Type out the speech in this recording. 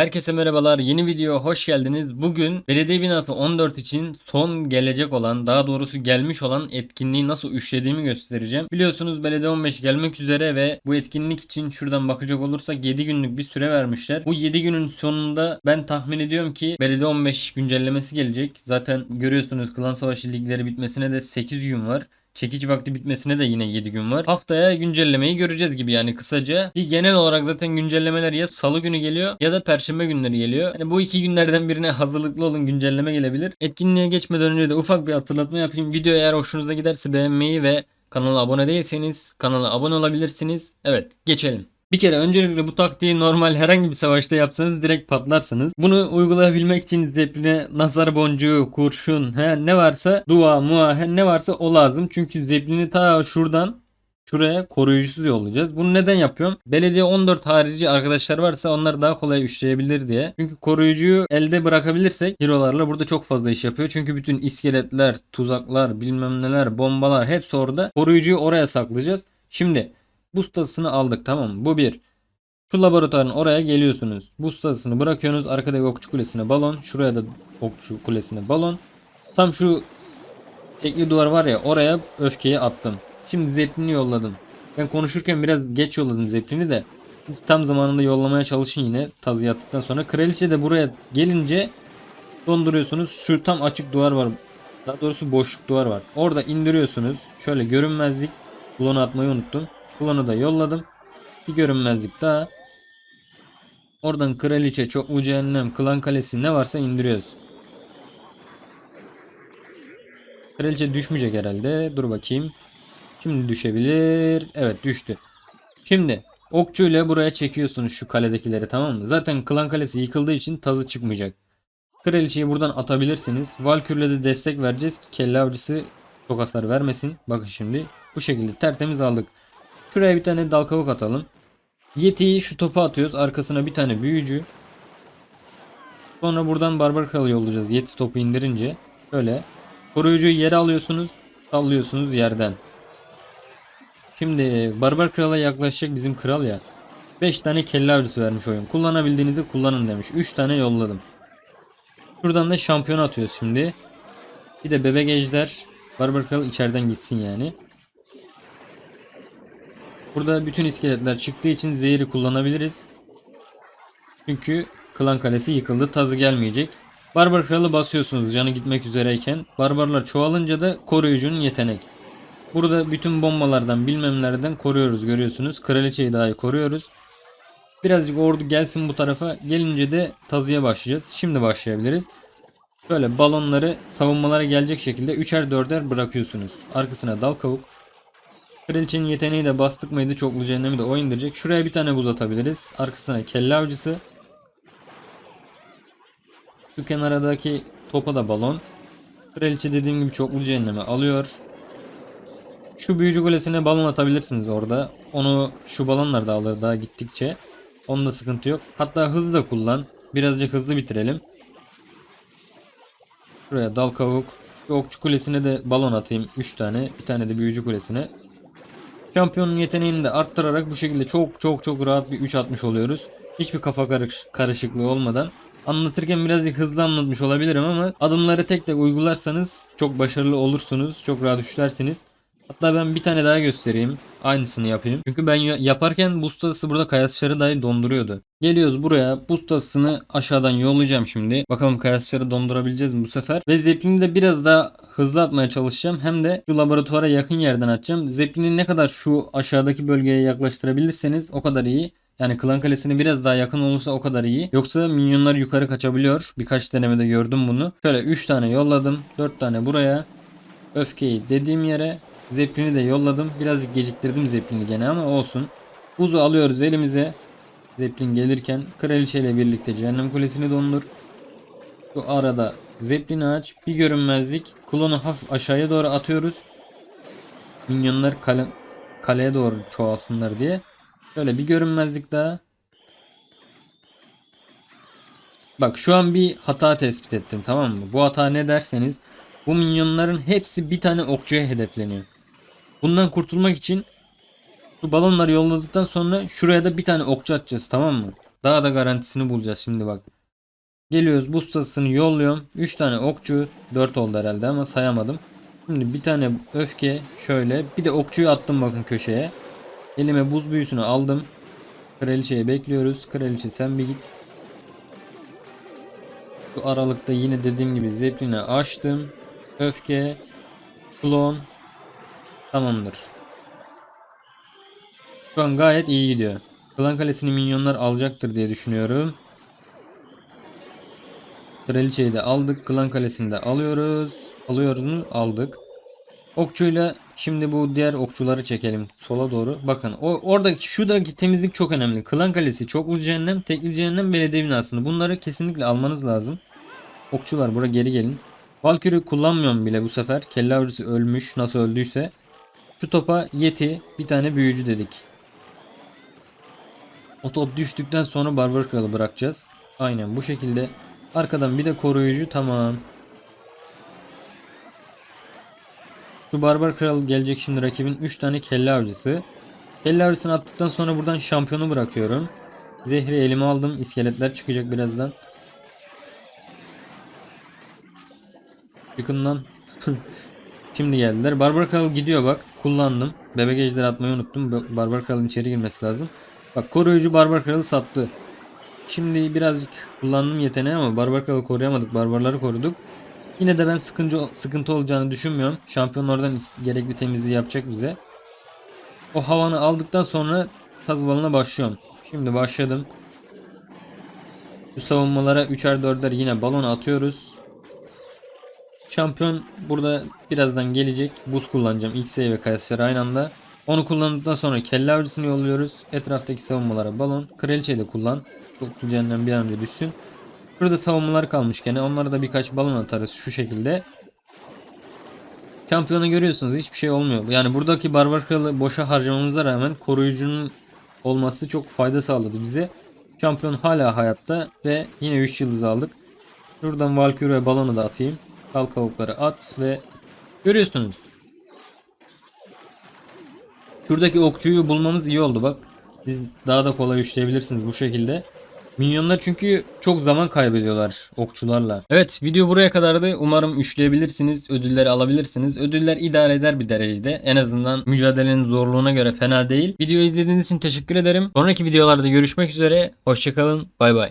Herkese merhabalar. Yeni video hoş geldiniz. Bugün belediye binası 14 için son gelecek olan, daha doğrusu gelmiş olan etkinliği nasıl üşlediğimi göstereceğim. Biliyorsunuz belediye 15 gelmek üzere ve bu etkinlik için şuradan bakacak olursak 7 günlük bir süre vermişler. Bu 7 günün sonunda ben tahmin ediyorum ki belediye 15 güncellemesi gelecek. Zaten görüyorsunuz klan savaşı ligleri bitmesine de 8 gün var. Çekici vakti bitmesine de yine 7 gün var. Haftaya güncellemeyi göreceğiz gibi yani kısaca. Ki genel olarak zaten güncellemeler ya salı günü geliyor ya da perşembe günleri geliyor. Yani bu iki günlerden birine hazırlıklı olun güncelleme gelebilir. Etkinliğe geçmeden önce de ufak bir hatırlatma yapayım. Video eğer hoşunuza giderse beğenmeyi ve kanala abone değilseniz kanala abone olabilirsiniz. Evet geçelim. Bir kere öncelikle bu taktiği normal herhangi bir savaşta yapsanız direkt patlarsınız. Bunu uygulayabilmek için zepline nazar boncuğu, kurşun, he, ne varsa dua, mua, he, ne varsa o lazım. Çünkü zeplini ta şuradan şuraya koruyucusuz yollayacağız. Bunu neden yapıyorum? Belediye 14 harici arkadaşlar varsa onlar daha kolay üçleyebilir diye. Çünkü koruyucuyu elde bırakabilirsek hero'larla burada çok fazla iş yapıyor. Çünkü bütün iskeletler, tuzaklar, bilmem neler, bombalar hepsi orada. Koruyucuyu oraya saklayacağız. Şimdi bu stasını aldık tamam mı? Bu bir. Şu laboratuvarın oraya geliyorsunuz. Bu stasını bırakıyorsunuz. Arkadaki okçu kulesine balon. Şuraya da okçu kulesine balon. Tam şu tekli duvar var ya oraya öfkeyi attım. Şimdi zeplini yolladım. Ben konuşurken biraz geç yolladım zeplini de. Siz tam zamanında yollamaya çalışın yine tazı yattıktan sonra. Kraliçe de buraya gelince donduruyorsunuz. Şu tam açık duvar var. Daha doğrusu boşluk duvar var. Orada indiriyorsunuz. Şöyle görünmezlik. Klonu atmayı unuttum. Klonu da yolladım. Bir görünmezlik daha. Oradan kraliçe, çoklu cehennem, klan kalesi ne varsa indiriyoruz. Kraliçe düşmeyecek herhalde. Dur bakayım. Şimdi düşebilir. Evet düştü. Şimdi okçuyla buraya çekiyorsunuz şu kaledekileri tamam mı? Zaten klan kalesi yıkıldığı için tazı çıkmayacak. Kraliçeyi buradan atabilirsiniz. Valkürle de destek vereceğiz ki kelle avcısı çok hasar vermesin. Bakın şimdi bu şekilde tertemiz aldık. Şuraya bir tane dal kavuk atalım. Yeti'yi şu topa atıyoruz. Arkasına bir tane büyücü. Sonra buradan barbar kralı yollayacağız. Yeti topu indirince. Böyle. Koruyucuyu yere alıyorsunuz. Sallıyorsunuz yerden. Şimdi barbar krala yaklaşacak bizim kral ya. 5 tane kelle avcısı vermiş oyun. Kullanabildiğinizi kullanın demiş. 3 tane yolladım. Şuradan da şampiyon atıyoruz şimdi. Bir de bebek ejder. Barbar kral içeriden gitsin yani. Burada bütün iskeletler çıktığı için zehri kullanabiliriz. Çünkü klan kalesi yıkıldı. Tazı gelmeyecek. Barbar kralı basıyorsunuz canı gitmek üzereyken. Barbarlar çoğalınca da koruyucunun yetenek. Burada bütün bombalardan bilmemlerden koruyoruz görüyorsunuz. Kraliçeyi dahi koruyoruz. Birazcık ordu gelsin bu tarafa. Gelince de tazıya başlayacağız. Şimdi başlayabiliriz. Böyle balonları savunmalara gelecek şekilde 3'er 4'er bırakıyorsunuz. Arkasına dal kavuk. Kraliçenin yeteneği de bastık mıydı çoklu cehennemi de o indirecek. Şuraya bir tane buz atabiliriz. Arkasına kelle avcısı. Şu kenardaki topa da balon. Kraliçe dediğim gibi çoklu cehennemi alıyor. Şu büyücü kulesine balon atabilirsiniz orada. Onu şu balonlar da alır daha gittikçe. Onda sıkıntı yok. Hatta hızlı da kullan. Birazcık hızlı bitirelim. Şuraya dal kavuk. Şu okçu kulesine de balon atayım. 3 tane. Bir tane de büyücü kulesine. Şampiyonun yeteneğini de arttırarak bu şekilde çok çok çok rahat bir 3 atmış oluyoruz. Hiçbir kafa karış karışıklığı olmadan. Anlatırken birazcık hızlı anlatmış olabilirim ama adımları tek tek uygularsanız çok başarılı olursunuz. Çok rahat üçlersiniz. Hatta ben bir tane daha göstereyim. Aynısını yapayım. Çünkü ben ya- yaparken buz tasası burada kayasçarı dahi donduruyordu. Geliyoruz buraya. Buz tasasını aşağıdan yollayacağım şimdi. Bakalım kayasçarı dondurabileceğiz mi bu sefer. Ve zeplini de biraz daha hızlı atmaya çalışacağım. Hem de şu laboratuvara yakın yerden atacağım. Zeplini ne kadar şu aşağıdaki bölgeye yaklaştırabilirseniz o kadar iyi. Yani klan kalesine biraz daha yakın olursa o kadar iyi. Yoksa minyonlar yukarı kaçabiliyor. Birkaç denemede gördüm bunu. Şöyle 3 tane yolladım. 4 tane buraya. Öfkeyi dediğim yere. Zeplini de yolladım. Birazcık geciktirdim Zeplin'i gene ama olsun. Buzu alıyoruz elimize. Zeplin gelirken kraliçe ile birlikte cehennem kulesini dondur. Şu arada Zeplin aç. Bir görünmezlik. Klonu hafif aşağıya doğru atıyoruz. Minyonlar kale, kaleye doğru çoğalsınlar diye. Şöyle bir görünmezlik daha. Bak şu an bir hata tespit ettim tamam mı? Bu hata ne derseniz bu minyonların hepsi bir tane okçuya hedefleniyor. Bundan kurtulmak için şu balonları yolladıktan sonra şuraya da bir tane okçu atacağız tamam mı? Daha da garantisini bulacağız şimdi bak. Geliyoruz buz tasını yolluyorum. 3 tane okçu 4 oldu herhalde ama sayamadım. Şimdi bir tane öfke şöyle bir de okçuyu attım bakın köşeye. Elime buz büyüsünü aldım. Kraliçeyi bekliyoruz. Kraliçe sen bir git. Bu aralıkta yine dediğim gibi Zeppelin'i açtım. Öfke. Klon. Tamamdır. Şu an gayet iyi gidiyor. Klan Kalesi'ni minyonlar alacaktır diye düşünüyorum. Kraliçeyi de aldık. Klan Kalesi'ni de alıyoruz. Alıyoruz mu? Aldık. Okçuyla şimdi bu diğer okçuları çekelim sola doğru. Bakın o oradaki şuradaki temizlik çok önemli. Klan Kalesi, çoklu cehennem, tekli cehennem, belediye binasını. Bunları kesinlikle almanız lazım. Okçular buraya geri gelin. Valkyrie kullanmıyorum bile bu sefer. Kelle avcısı ölmüş nasıl öldüyse. Şu topa Yeti bir tane büyücü dedik. O top düştükten sonra Barbar Kralı bırakacağız. Aynen bu şekilde. Arkadan bir de koruyucu tamam. Şu Barbar Kral gelecek şimdi rakibin 3 tane kelle avcısı. Kelle avcısını attıktan sonra buradan şampiyonu bırakıyorum. Zehri elime aldım. İskeletler çıkacak birazdan. Yakından. Şimdi geldiler. Barbar Kral gidiyor bak. Kullandım. Bebek ejderi atmayı unuttum. Ba- Barbar Kral'ın içeri girmesi lazım. Bak koruyucu Barbar Kral'ı sattı. Şimdi birazcık kullandım yeteneği ama Barbar Kral'ı koruyamadık. Barbarları koruduk. Yine de ben sıkıntı, sıkıntı olacağını düşünmüyorum. Şampiyon oradan gerekli temizliği yapacak bize. O havanı aldıktan sonra taz balına başlıyorum. Şimdi başladım. Bu savunmalara 3'er 4'er yine balon atıyoruz. Şampiyon burada birazdan gelecek. Buz kullanacağım. X'e ve Kayasları aynı anda. Onu kullandıktan sonra kelle avcısını yolluyoruz. Etraftaki savunmalara balon. Kraliçeyi de kullan. Çok cehennem bir an önce düşsün. Burada savunmalar kalmış gene. Onlara da birkaç balon atarız şu şekilde. Şampiyonu görüyorsunuz hiçbir şey olmuyor. Yani buradaki barbar kralı boşa harcamamıza rağmen koruyucunun olması çok fayda sağladı bize. Şampiyon hala hayatta ve yine 3 yıldız aldık. Şuradan Valkyrie balonu da atayım. Kal kavukları at ve görüyorsunuz. Şuradaki okçuyu bulmamız iyi oldu bak. Siz daha da kolay üçleyebilirsiniz bu şekilde. Minyonlar çünkü çok zaman kaybediyorlar okçularla. Evet video buraya kadardı. Umarım üçleyebilirsiniz. Ödülleri alabilirsiniz. Ödüller idare eder bir derecede. En azından mücadelenin zorluğuna göre fena değil. Videoyu izlediğiniz için teşekkür ederim. Sonraki videolarda görüşmek üzere. Hoşçakalın. Bay bay.